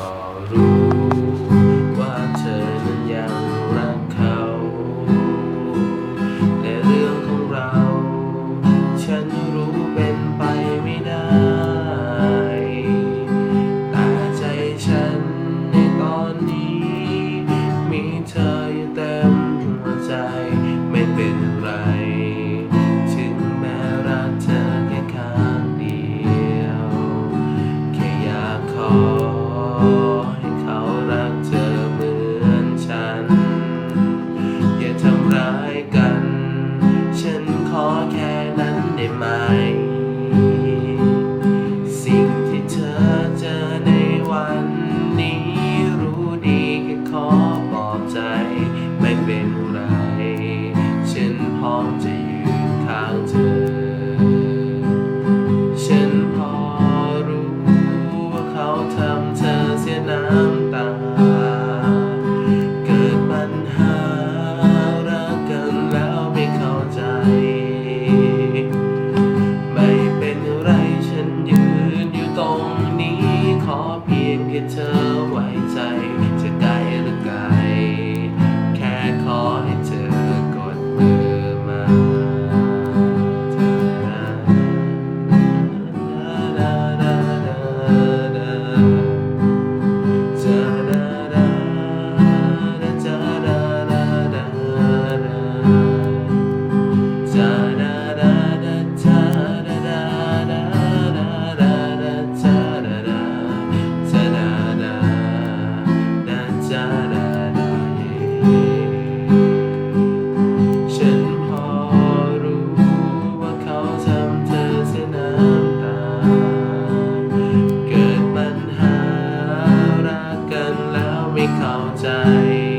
ก็รู้ว่าเธอนั้นยังรักเขา แต่เรื่องของเรา ฉันรู้เป็นไปไม่ได้ แต่ใจฉันในตอนนี้ มีเธออยู่เต็มหัวใจไม่เป็นไร ถึงแม้รักเธอแค่ครั้งเดียว แค่อยากขอ in my guitar. เข้าใจ